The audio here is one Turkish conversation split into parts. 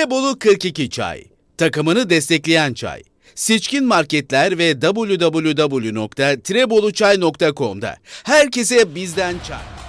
Tirebolu 42 Çay. Takımını destekleyen çay. Seçkin marketler ve www.tireboluçay.com'da. Herkese bizden çay.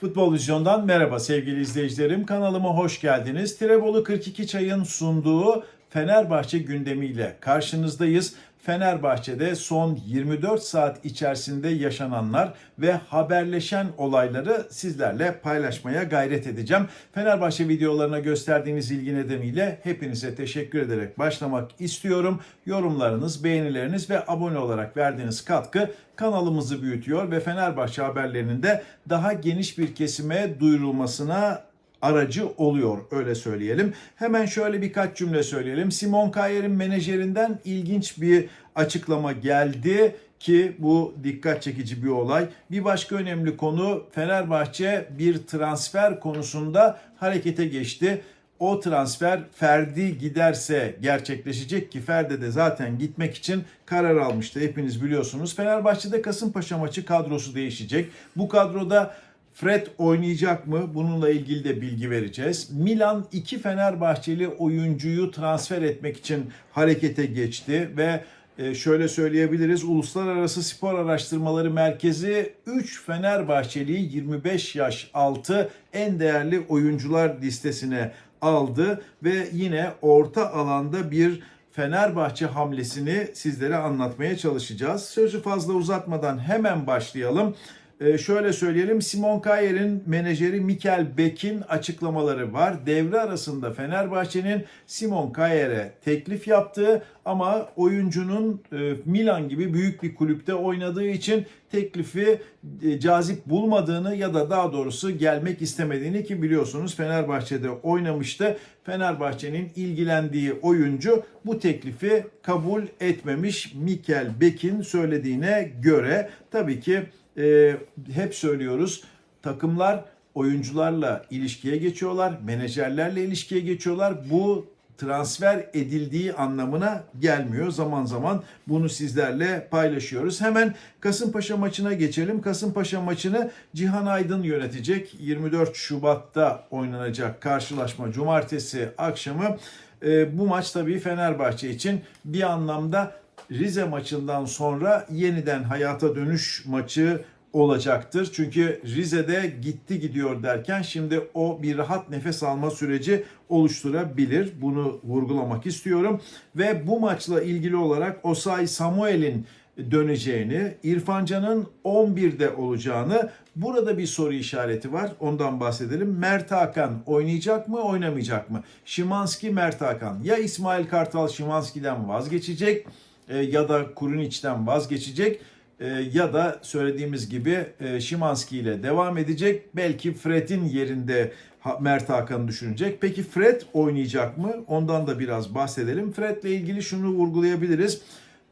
Futbol Vizyon'dan merhaba sevgili izleyicilerim. Kanalıma hoş geldiniz. Tirebolu 42 Çay'ın sunduğu Fenerbahçe gündemiyle karşınızdayız. Fenerbahçe'de son 24 saat içerisinde yaşananlar ve haberleşen olayları sizlerle paylaşmaya gayret edeceğim. Fenerbahçe videolarına gösterdiğiniz ilgi nedeniyle hepinize teşekkür ederek başlamak istiyorum. Yorumlarınız, beğenileriniz ve abone olarak verdiğiniz katkı kanalımızı büyütüyor ve Fenerbahçe haberlerinin de daha geniş bir kesime duyurulmasına aracı oluyor öyle söyleyelim. Hemen şöyle birkaç cümle söyleyelim. Simon Kayer'in menajerinden ilginç bir açıklama geldi ki bu dikkat çekici bir olay. Bir başka önemli konu Fenerbahçe bir transfer konusunda harekete geçti. O transfer Ferdi giderse gerçekleşecek ki Ferdi de zaten gitmek için karar almıştı. Hepiniz biliyorsunuz. Fenerbahçe'de Kasımpaşa maçı kadrosu değişecek. Bu kadroda Fred oynayacak mı? Bununla ilgili de bilgi vereceğiz. Milan iki Fenerbahçeli oyuncuyu transfer etmek için harekete geçti ve e, şöyle söyleyebiliriz. Uluslararası Spor Araştırmaları Merkezi 3 Fenerbahçeliyi 25 yaş altı en değerli oyuncular listesine aldı ve yine orta alanda bir Fenerbahçe hamlesini sizlere anlatmaya çalışacağız. Sözü fazla uzatmadan hemen başlayalım. Ee, şöyle söyleyelim Simon Kayer'in menajeri Mikel Beck'in açıklamaları var. Devre arasında Fenerbahçe'nin Simon Kayer'e teklif yaptığı ama oyuncunun e, Milan gibi büyük bir kulüpte oynadığı için teklifi e, cazip bulmadığını ya da daha doğrusu gelmek istemediğini ki biliyorsunuz Fenerbahçe'de oynamıştı. Fenerbahçe'nin ilgilendiği oyuncu bu teklifi kabul etmemiş Mikel Beck'in söylediğine göre. Tabii ki e, hep söylüyoruz takımlar oyuncularla ilişkiye geçiyorlar, menajerlerle ilişkiye geçiyorlar. Bu transfer edildiği anlamına gelmiyor. Zaman zaman bunu sizlerle paylaşıyoruz. Hemen Kasımpaşa maçına geçelim. Kasımpaşa maçını Cihan Aydın yönetecek. 24 Şubat'ta oynanacak karşılaşma cumartesi akşamı. E, bu maç tabii Fenerbahçe için bir anlamda Rize maçından sonra yeniden hayata dönüş maçı olacaktır. Çünkü Rize'de gitti gidiyor derken şimdi o bir rahat nefes alma süreci oluşturabilir. Bunu vurgulamak istiyorum. Ve bu maçla ilgili olarak Osay Samuel'in döneceğini, İrfan Can'ın 11'de olacağını, burada bir soru işareti var. Ondan bahsedelim. Mert Hakan oynayacak mı, oynamayacak mı? Şimanski, Mert Hakan. Ya İsmail Kartal Şimanski'den vazgeçecek e, ya da Kuruniç'ten vazgeçecek e, ya da söylediğimiz gibi e, Şimanski ile devam edecek. Belki Fred'in yerinde Mert Hakan'ı düşünecek. Peki Fred oynayacak mı? Ondan da biraz bahsedelim. Fred'le ilgili şunu vurgulayabiliriz.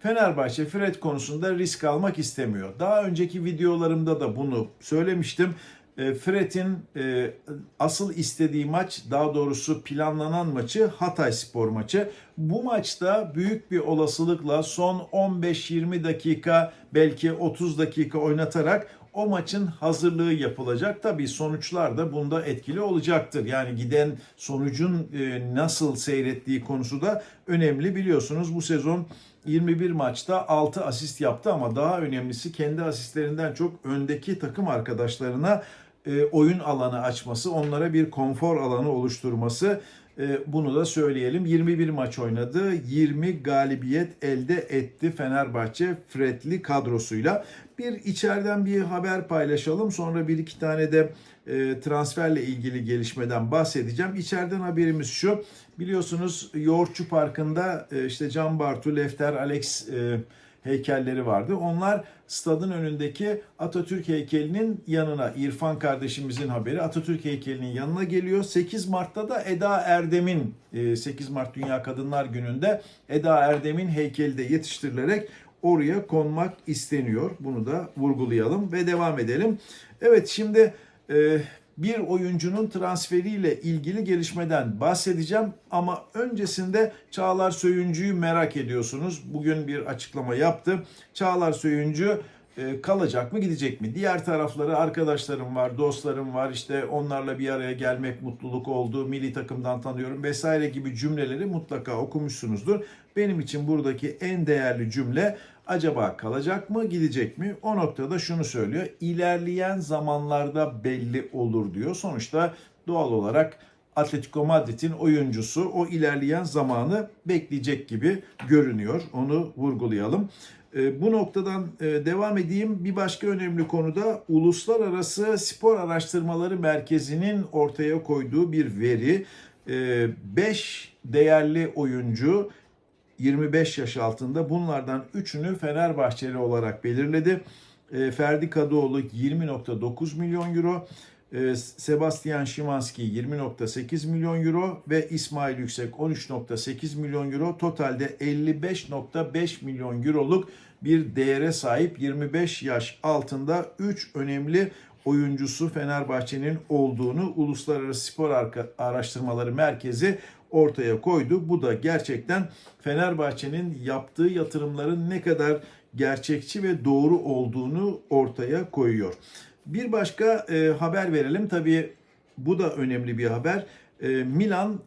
Fenerbahçe Fred konusunda risk almak istemiyor. Daha önceki videolarımda da bunu söylemiştim. E, Fred'in e, asıl istediği maç daha doğrusu planlanan maçı Hatay Spor maçı. Bu maçta büyük bir olasılıkla son 15-20 dakika belki 30 dakika oynatarak o maçın hazırlığı yapılacak. Tabii sonuçlar da bunda etkili olacaktır. Yani giden sonucun e, nasıl seyrettiği konusu da önemli. Biliyorsunuz bu sezon 21 maçta 6 asist yaptı ama daha önemlisi kendi asistlerinden çok öndeki takım arkadaşlarına e, oyun alanı açması, onlara bir konfor alanı oluşturması. E, bunu da söyleyelim. 21 maç oynadı. 20 galibiyet elde etti Fenerbahçe Fredli kadrosuyla. Bir içeriden bir haber paylaşalım. Sonra bir iki tane de e, transferle ilgili gelişmeden bahsedeceğim. İçeriden haberimiz şu. Biliyorsunuz Yoğurtçu Parkı'nda işte Can Bartu, Lefter, Alex heykelleri vardı. Onlar stadın önündeki Atatürk heykelinin yanına İrfan kardeşimizin haberi Atatürk heykelinin yanına geliyor. 8 Mart'ta da Eda Erdem'in e, 8 Mart Dünya Kadınlar Günü'nde Eda Erdem'in heykeli de yetiştirilerek oraya konmak isteniyor. Bunu da vurgulayalım ve devam edelim. Evet şimdi e, bir oyuncunun transferiyle ilgili gelişmeden bahsedeceğim ama öncesinde Çağlar Söyüncü'yü merak ediyorsunuz. Bugün bir açıklama yaptı. Çağlar Söyüncü e, kalacak mı gidecek mi? Diğer tarafları arkadaşlarım var, dostlarım var. İşte onlarla bir araya gelmek mutluluk oldu. Milli takımdan tanıyorum vesaire gibi cümleleri mutlaka okumuşsunuzdur. Benim için buradaki en değerli cümle acaba kalacak mı, gidecek mi? O noktada şunu söylüyor. İlerleyen zamanlarda belli olur diyor. Sonuçta doğal olarak Atletico Madrid'in oyuncusu o ilerleyen zamanı bekleyecek gibi görünüyor. Onu vurgulayalım. E, Bu noktadan e, devam edeyim. Bir başka önemli konuda Uluslararası Spor Araştırmaları Merkezi'nin ortaya koyduğu bir veri. 5 değerli oyuncu 25 yaş altında bunlardan 3'ünü Fenerbahçeli olarak belirledi. E, Ferdi Kadıoğlu 20.9 milyon euro, e, Sebastian Szymanski 20.8 milyon euro ve İsmail Yüksek 13.8 milyon euro. Totalde 55.5 milyon euroluk bir değere sahip 25 yaş altında 3 önemli oyuncusu Fenerbahçe'nin olduğunu Uluslararası Spor Araştırmaları Merkezi ortaya koydu. Bu da gerçekten Fenerbahçe'nin yaptığı yatırımların ne kadar gerçekçi ve doğru olduğunu ortaya koyuyor. Bir başka e, haber verelim. Tabii bu da önemli bir haber. E, Milan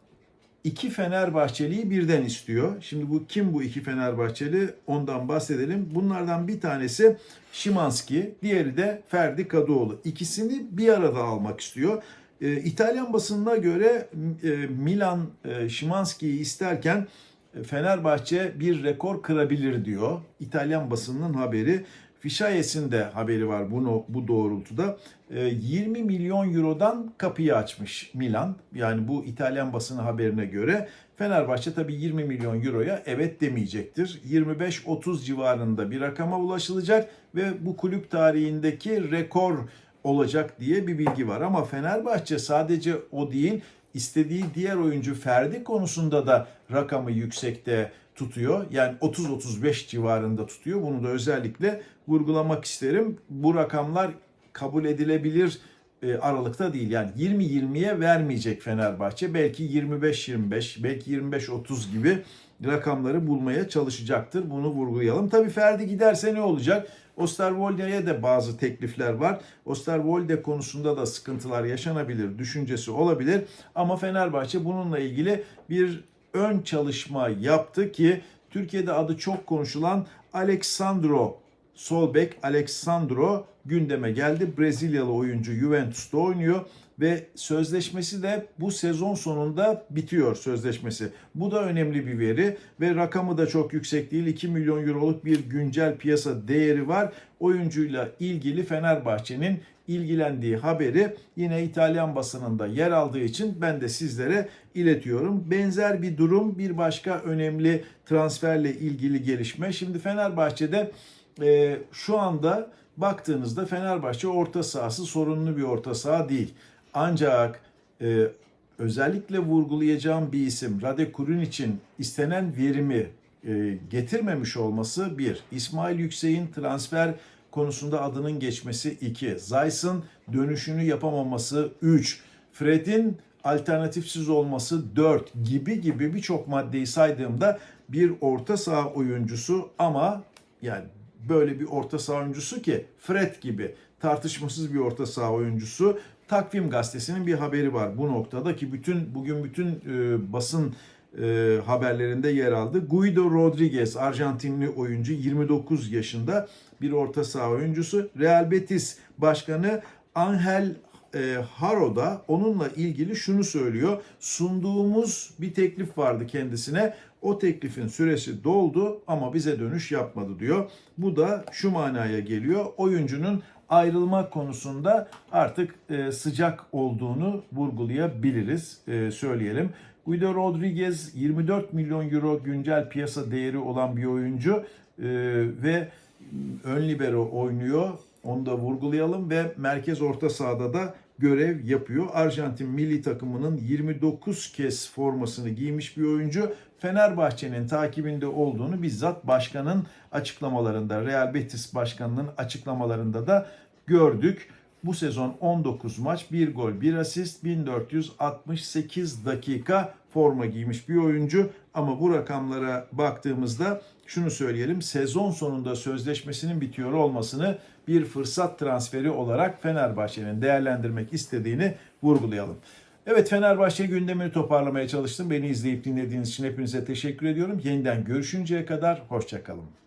iki Fenerbahçeliyi birden istiyor. Şimdi bu kim bu iki Fenerbahçeli ondan bahsedelim. Bunlardan bir tanesi Şimanski, diğeri de Ferdi Kadıoğlu. İkisini bir arada almak istiyor. E, İtalyan basınına göre e, Milan e, Şimanski'yi isterken e, Fenerbahçe bir rekor kırabilir diyor. İtalyan basınının haberi. Fişayes'in de haberi var bunu bu doğrultuda. E, 20 milyon eurodan kapıyı açmış Milan. Yani bu İtalyan basını haberine göre Fenerbahçe tabii 20 milyon euroya evet demeyecektir. 25-30 civarında bir rakama ulaşılacak ve bu kulüp tarihindeki rekor olacak diye bir bilgi var. Ama Fenerbahçe sadece o değil, istediği diğer oyuncu Ferdi konusunda da rakamı yüksekte tutuyor. Yani 30-35 civarında tutuyor. Bunu da özellikle vurgulamak isterim. Bu rakamlar kabul edilebilir e, aralıkta değil. Yani 20-20'ye vermeyecek Fenerbahçe. Belki 25-25, belki 25-30 gibi rakamları bulmaya çalışacaktır. Bunu vurgulayalım. Tabii Ferdi giderse ne olacak? Osterwolde'ye de bazı teklifler var. Osterwolde konusunda da sıkıntılar yaşanabilir, düşüncesi olabilir. Ama Fenerbahçe bununla ilgili bir ön çalışma yaptı ki Türkiye'de adı çok konuşulan Alexandro Solbek Alexandro gündeme geldi. Brezilyalı oyuncu Juventus'ta oynuyor ve sözleşmesi de bu sezon sonunda bitiyor sözleşmesi. Bu da önemli bir veri ve rakamı da çok yüksek değil. 2 milyon euroluk bir güncel piyasa değeri var. Oyuncuyla ilgili Fenerbahçe'nin ilgilendiği haberi yine İtalyan basınında yer aldığı için ben de sizlere iletiyorum. Benzer bir durum bir başka önemli transferle ilgili gelişme. Şimdi Fenerbahçe'de e, şu anda baktığınızda Fenerbahçe orta sahası sorunlu bir orta saha değil. Ancak e, özellikle vurgulayacağım bir isim Rade Kurun için istenen verimi e, getirmemiş olması bir. İsmail Yüksek'in transfer konusunda adının geçmesi 2. Zayt'ın dönüşünü yapamaması 3. Fred'in alternatifsiz olması 4 gibi gibi birçok maddeyi saydığımda bir orta saha oyuncusu ama yani böyle bir orta saha oyuncusu ki Fred gibi tartışmasız bir orta saha oyuncusu. Takvim gazetesinin bir haberi var bu noktada ki bütün bugün bütün e, basın e, haberlerinde yer aldı. Guido Rodriguez Arjantinli oyuncu 29 yaşında bir orta saha oyuncusu. Real Betis Başkanı Angel e, Haro da onunla ilgili şunu söylüyor. Sunduğumuz bir teklif vardı kendisine. O teklifin süresi doldu ama bize dönüş yapmadı diyor. Bu da şu manaya geliyor. Oyuncunun ayrılma konusunda artık e, sıcak olduğunu vurgulayabiliriz, e, söyleyelim. Guido Rodriguez 24 milyon euro güncel piyasa değeri olan bir oyuncu e, ve ön libero oynuyor. Onu da vurgulayalım ve merkez orta sahada da görev yapıyor. Arjantin milli takımının 29 kez formasını giymiş bir oyuncu. Fenerbahçe'nin takibinde olduğunu bizzat başkanın açıklamalarında, Real Betis başkanının açıklamalarında da gördük. Bu sezon 19 maç, 1 gol, 1 asist, 1468 dakika forma giymiş bir oyuncu. Ama bu rakamlara baktığımızda şunu söyleyelim. Sezon sonunda sözleşmesinin bitiyor olmasını bir fırsat transferi olarak Fenerbahçe'nin değerlendirmek istediğini vurgulayalım. Evet Fenerbahçe gündemini toparlamaya çalıştım. Beni izleyip dinlediğiniz için hepinize teşekkür ediyorum. Yeniden görüşünceye kadar hoşçakalın.